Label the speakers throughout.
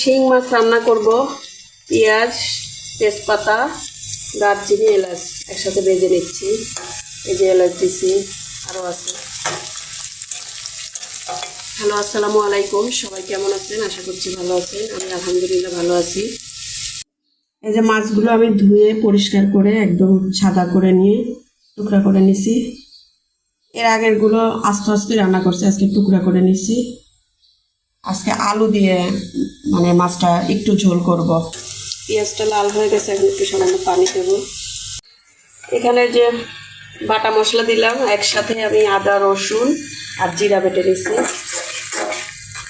Speaker 1: শিং মাছ রান্না করব, পেঁয়াজ, তেজপাতা, দারচিনি, এলাচ। একসাথে ভেজে নিচ্ছি। এই যে এলাচ দিছি আরও আছে। হ্যালো, আসসালামু আলাইকুম। সবাই কেমন আছেন? আশা করছি ভালো আছেন। আমি আলহামদুলিল্লাহ ভালো আছি। এই যে মাছগুলো আমি ধুয়ে পরিষ্কার করে একদম সাদা করে নিয়ে টুকরা করে নিছি। এর আগেরগুলো আস্তে আস্তে রান্না করছি, আজকে টুকরা করে নিছি। আজকে আলু দিয়ে মানে মাছটা একটু ঝোল করব। পেঁয়াজটা লাল হয়ে গেছে, এখন একটু সামান্য পানি দেব। এখানে যে বাটা মশলা দিলাম, একসাথে আমি আদা, রসুন আর জিরা বেটে নিছি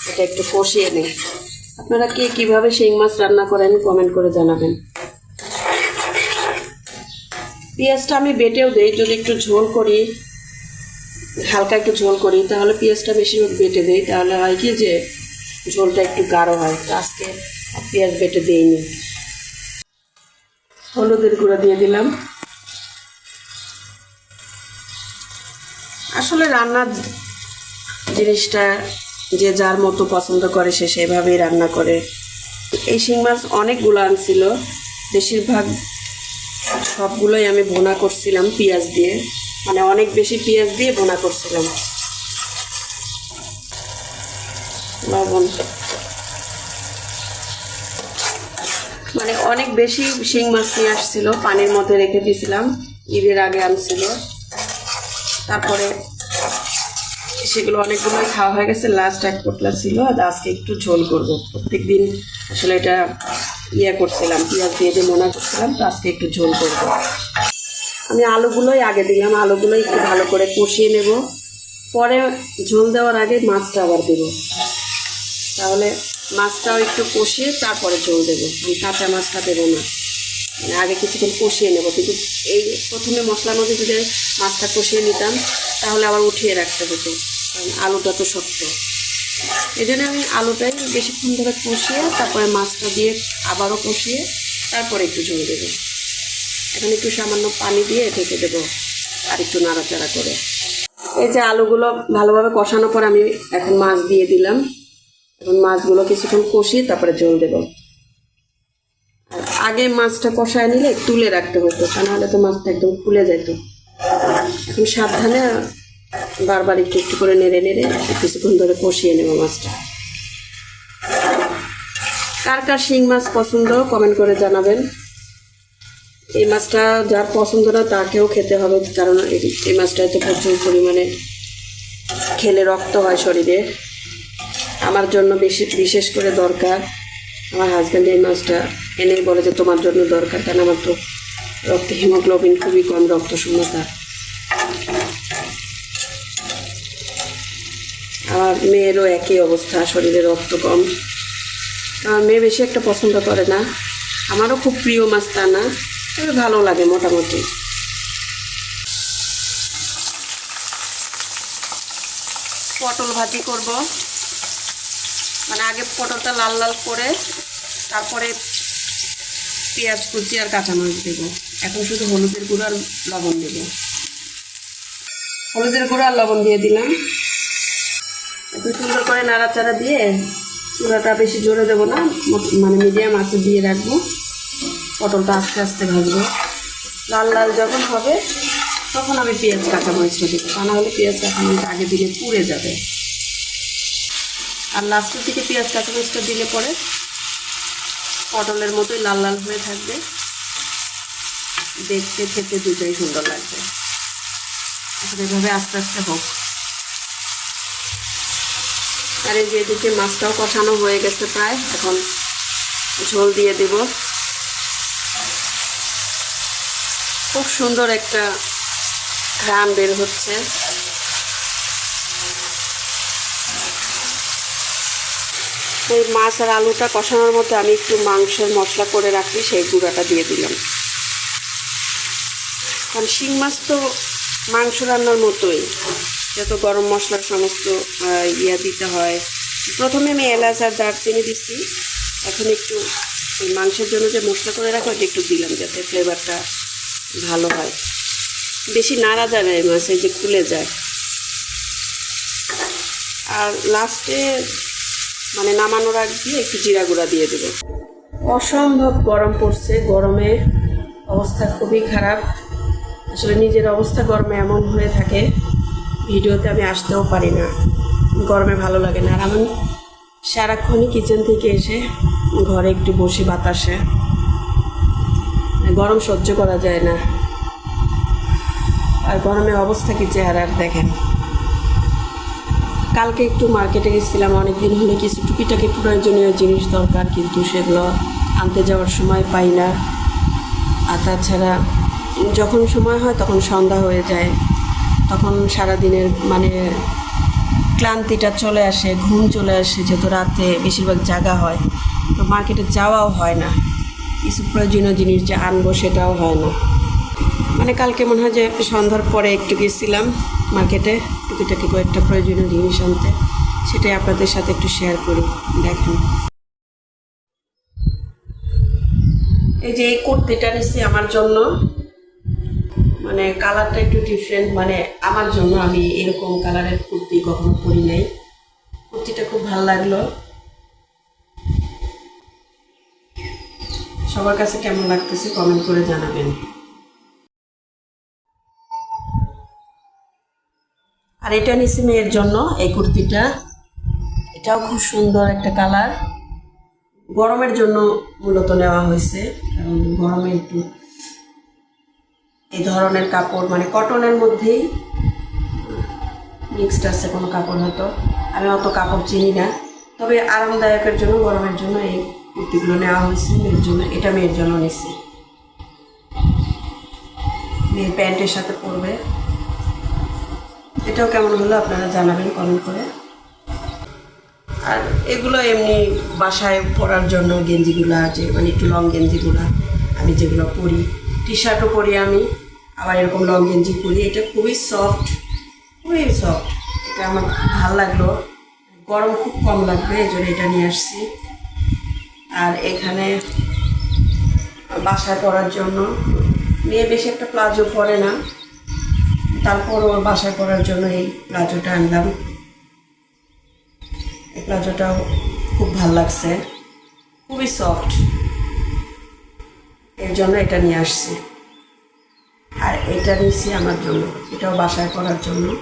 Speaker 1: এটা একটু কষিয়ে নিই। আপনারা কে কীভাবে শিং মাছ রান্না করেন কমেন্ট করে জানাবেন। পেঁয়াজটা আমি বেটেও দেই, যদি একটু ঝোল করি, হালকা একটু ঝোল করি, তাহলে পেঁয়াজটা বেশি বেটে দেই। তাহলে হয় কি যে ঝোলটা একটু গাঢ় হয় আজকে পেঁয়াজ বেটে দিইনি। হলুদের গুঁড়ো দিয়ে দিলাম। আসলে রান্নার জিনিসটা যে যার মতো পছন্দ করে, সে সেভাবেই রান্না করে। এই শিং মাছ অনেকগুলো আনছিল। বেশিরভাগ সবগুলোই আমি ভোনা করছিলাম, পেঁয়াজ দিয়ে। মানে অনেক বেশি পেঁয়াজ দিয়ে ভোনা করছিলাম। মানে অনেক বেশি শিং মাছ নিয়ে আসছিল, পানির মধ্যে রেখে দিয়েছিলাম। ঈদের আগে আনছিল। তারপরে সেগুলো অনেকগুলোই খাওয়া হয়ে গেছে লাস্ট এক পোটলা ছিল। আর আজকে একটু ঝোল করব। প্রত্যেক দিন আসলে এটা ইয়ে করছিলাম, পেঁয়াজ দিয়ে দিয়ে মনে করছিলাম, তো আজকে একটু ঝোল করব। আমি আলুগুলোই আগে দিলাম, আলুগুলো একটু ভালো করে কষিয়ে নেব। পরে ঝোল দেওয়ার আগে মাছটা আবার দেবো। তাহলে মাছটাও একটু কষিয়ে তারপরে জল দেবো। আমি কাঁচা মাছটা দেবো না। মানে আগে কিছুক্ষণ কষিয়ে নেব। কিন্তু এই প্রথমে মশলার মধ্যে যদি মাছটা কষিয়ে নিতাম, তাহলে আবার উঠিয়ে রাখতে হতো। কারণ আলুটা তো শক্ত। এই জন্য আমি আলুটাই বেশিক্ষণ ধরে কষিয়ে, তারপরে মাছটা দিয়ে আবারও কষিয়ে তারপরে একটু জল দেবো। এখন একটু সামান্য পানি দিয়ে ঢেকে দেবো আর একটু নাড়াচাড়া করে। এই যে আলুগুলো ভালোভাবে কষানোর পর আমি এখন মাছ দিয়ে দিলাম। এখন মাছগুলো কিছুক্ষণ কষিয়ে তারপরে জল দেবো। আর আগে মাছটা কষায় নিলে তুলে রাখতে হতো, তা নাহলে তো মাছটা একদম খুলে যেত। এখন সাবধানে বারবার একটু একটু করে নেড়ে নেড়ে কিছুক্ষণ ধরে কষিয়ে নেব মাছটা। কার কার শিং মাছ পছন্দ কমেন্ট করে জানাবেন। এই মাছটা যার পছন্দ না তাকেও খেতে হবে, কারণ এই- এই মাছটাতে প্রচুর পরিমাণে খেলে রক্ত হয় শরীরে। আমার জন্য বেশি বিশেষ করে দরকার আমার হাজব্যান্ড এই মাছটা এনেই বলে যে তোমার জন্য দরকার। কারণ আমার তো রক্তে হিমোগ্লোবিন খুবই কম, রক্ত শূন্যতা। আমার মেয়েরও একই অবস্থা, শরীরে রক্ত কম। আমার মেয়ে বেশি একটা পছন্দ করে না। আমারও খুব প্রিয় মাছ তা না, তবে ভালো লাগে মোটামুটি। পটল ভাজি করব। মানে আগে পটলটা লাল লাল করে তারপরে পেঁয়াজ কুচি আর কাঁচামরিচ দেবো। এখন শুধু হলুদের গুঁড়ো আর লবণ দেবো। হলুদের গুঁড়ো আর লবণ দিয়ে দিলাম। একটু সুন্দর করে নাড়াচাড়া দিয়ে চূড়াটা বেশি জোরে দেবো না মানে মিডিয়াম আঁচে দিয়ে রাখব। পটলটা আস্তে আস্তে ভাজবো। লাল লাল যখন হবে, তখন আমি পেঁয়াজ, কাঁচামরিচটা দেবো। তা না হলে পেঁয়াজ, কাঁচামরিচ আগে দিলে পুড়ে যাবে। আর লাস্টের দিকে পেঁয়াজ কাঁচামরিচটা দিলে পরে পটলের মতোই লাল লাল হয়ে থাকবে। দেখতে খেতে দুটোই সুন্দর লাগবে। এখন এভাবে আস্তে আস্তে হোক। আর এই যে এদিকে মাছটাও কষানো হয়ে গেছে প্রায়, এখন ঝোল দিয়ে দিব। খুব সুন্দর একটা ঘ্রাণ বের হচ্ছে। এই মাছ আর আলুটা কষানোর মধ্যে আমি একটু মাংসের মশলা করে রাখি, সেই গুঁড়াটা দিয়ে দিলাম। কারণ শিং মাছ তো মাংস রান্নার মতোই। যত গরম মশলার সমস্ত ইয়া দিতে হয়। প্রথমে আমি এলাচ আর দারচিনি দিচ্ছি। এখন একটু ওই মাংসের জন্য যে মশলা করে রাখো ওটা একটু দিলাম যাতে ফ্লেভারটা ভালো হয়। বেশি নাড়া যাবে এই মাছে, যে খুলে যায়। আর লাস্টে মানে নামানোর আগে একটু জিরা গুঁড়া দিয়ে দেবো। অসম্ভব গরম পড়ছে, গরমে অবস্থা খুবই খারাপ। আসলে নিজের অবস্থা গরমে এমন হয়ে থাকে, ভিডিওতে আমি আসতেও পারি না। গরমে ভালো লাগে না। আর আমি সারাক্ষণই কিচেন থেকে এসে ঘরে একটু বসি বাতাসে। গরম সহ্য করা যায় না। আর গরমের অবস্থা কি চেহারার দেখেন। কালকে একটু মার্কেটে গেছিলাম, অনেকদিন হলে কিছু টুকিটাকি প্রয়োজনীয় জিনিস দরকার, কিন্তু সেগুলো আনতে যাওয়ার সময় পাই না। আর তাছাড়া যখন সময় হয় তখন সন্ধ্যা হয়ে যায়, তখন সারাদিনের মানে ক্লান্তিটা চলে আসে, ঘুম চলে আসে, যেহেতু রাতে বেশিরভাগ জাগা হয়, তো মার্কেটে যাওয়াও হয় না। কিছু প্রয়োজনীয় জিনিস যে আনব সেটাও হয় না। মানে কালকে মনে হয় যে সন্ধ্যার পরে একটু গেছিলাম মার্কেটে টুকিটাকি কয়েকটা প্রয়োজনীয় জিনিস আনতে, সেটাই আপনাদের সাথে একটু শেয়ার করি, দেখেন। এই যে এই কুর্তিটা নিচ্ছি আমার জন্য মানে কালারটা একটু ডিফারেন্ট মানে আমার জন্য আমি এরকম কালারের কুর্তি কখনো পরি নাই। কুর্তিটা খুব ভালো লাগল। সবার কাছে কেমন লাগতেছে কমেন্ট করে জানাবেন। আর এটা নিছি মেয়ের জন্য, এই কুর্তিটা। এটাও খুব সুন্দর একটা কালার। গরমের জন্য মূলত নেওয়া হয়েছে, কারণ গরমে একটু এই ধরনের কাপড় মানে কটনের মধ্যেই মিক্সড আছে কোনো কাপড় হয়তো। আমি অত কাপড় চিনি না। তবে আরামদায়কের জন্য, গরমের জন্য এই কুর্তিগুলো নেওয়া হয়েছে মেয়ের জন্য। এটা মেয়ের জন্য নিছি। মেয়ের প্যান্টের সাথে পরবে। এটাও কেমন হলো আপনারা জানাবেন কমেন্ট করে। আর এগুলো এমনি বাসায় পরার জন্য গেঞ্জিগুলো আছে মানে একটু লং গেঞ্জিগুলো আমি যেগুলো পরি। টি শার্টও পরি আমি, আবার এরকম লং গেঞ্জি পরি। এটা খুবই সফট খুবই সফট এটা আমার ভালো লাগল। গরম খুব কম লাগবে, এই জন্য এটা নিয়ে আসছি। আর এখানে বাসায় পরার জন্য, মেয়ে বেশি একটা প্লাজো পরে না। তারপর ওর বাসায় পরার জন্য এই প্লাজোটা আনলাম। এই প্লাজোটাও খুব ভালো লাগছে। খুবই সফট এর জন্য এটা নিয়ে আসছি। আর এটা নিয়েছি আমার জন্য। এটাও বাসায় পরার জন্য।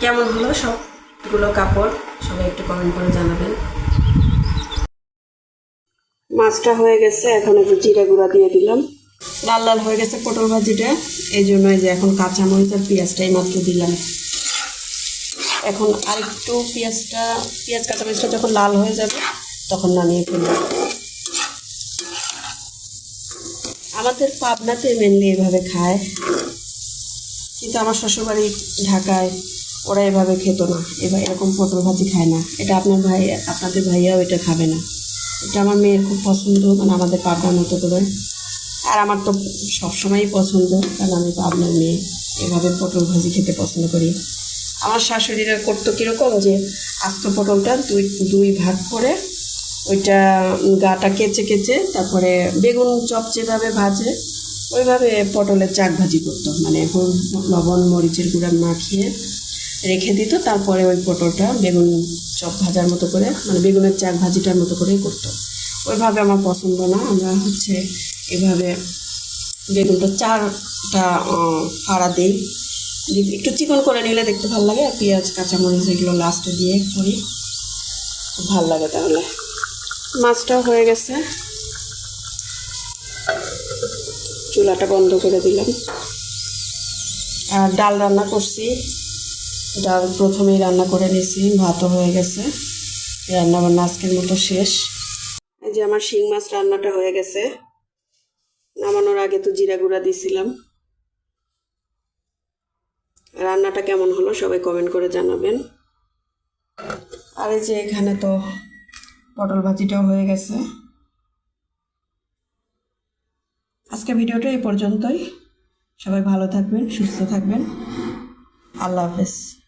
Speaker 1: কেমন হলো সবগুলো কাপড়? সবাই একটু কমেন্ট করে জানাবেন। মাছটা হয়ে গেছে, এখন একটু জিরা গুঁড়া দিয়ে দিলাম। লাল লাল হয়ে গেছে পটল ভাজিটা। এই জন্য এই যে এখন কাঁচামরিচ আর পেঁয়াজটাই মাত্র দিলাম। এখন আরেকটু পেঁয়াজটা, পেঁয়াজ কাঁচামরিচটা যখন লাল হয়ে যাবে, তখন নামিয়ে ফেলব। আমাদের পাবনাতে মেনলি এভাবে খায়, কিন্তু আমার শ্বশুরবাড়ি ঢাকায় ওরা এভাবে খেত না। এবার এরকম পটল ভাজি খায় না। এটা আপনার ভাই, আপনাদের ভাইয়াও এটা খাবে না। এটা আমার মেয়ের খুব পছন্দ মানে আমাদের পাবনার মতো করে। আর আমার তো সবসময়ই পছন্দ, কারণ আমি পাবনার মেয়ে। এভাবে পটল ভাজি খেতে পছন্দ করি। আমার শাশুড়িরা করতো কীরকম যে, আস্ত পটলটা দুই দুই ভাগ করে ওইটা গাটা কেচে কেচে তারপরে বেগুন চপ যেভাবে ভাজে, ওইভাবে পটলের চাক ভাজি করতো। মানে লবণ, মরিচের গুঁড়া মাখিয়ে রেখে দিত, তারপরে ওই পটলটা বেগুন চপ ভাজার মতো করে মানে বেগুনের চাক ভাজিটার মতো করেই করতো। ওইভাবে আমার পছন্দ না, আমরা হচ্ছে এভাবে বেগুনটা চারটা ফাড়া দিই। একটু চিকন করে নিলে দেখতে ভালো লাগে, আর পেঁয়াজ, কাঁচামরিচ এগুলো লাস্টে দিয়ে করি। খুব ভালো লাগে তাহলে। মাছটাও হয়ে গেছে। চুলাটা বন্ধ করে দিলাম। আর ডাল রান্না করছি। ডাল প্রথমেই রান্না করে নিয়েছি, ভাতও হয়ে গেছে। রান্না বান্না আজকের মতো শেষ। এই যে আমার শিং মাছ রান্নাটা হয়ে গেছে। নামানোর আগে তো জিরা গুঁড়া দিয়েছিলাম রান্নাটা কেমন হলো সবাই কমেন্ট করে জানাবেন। আর এই যে এখানে তো পটল ভাজিটাও হয়ে গেছে। আজকে ভিডিওটা এই পর্যন্তই। সবাই ভালো থাকবেন, সুস্থ থাকবেন। আল্লাহ হাফেজ।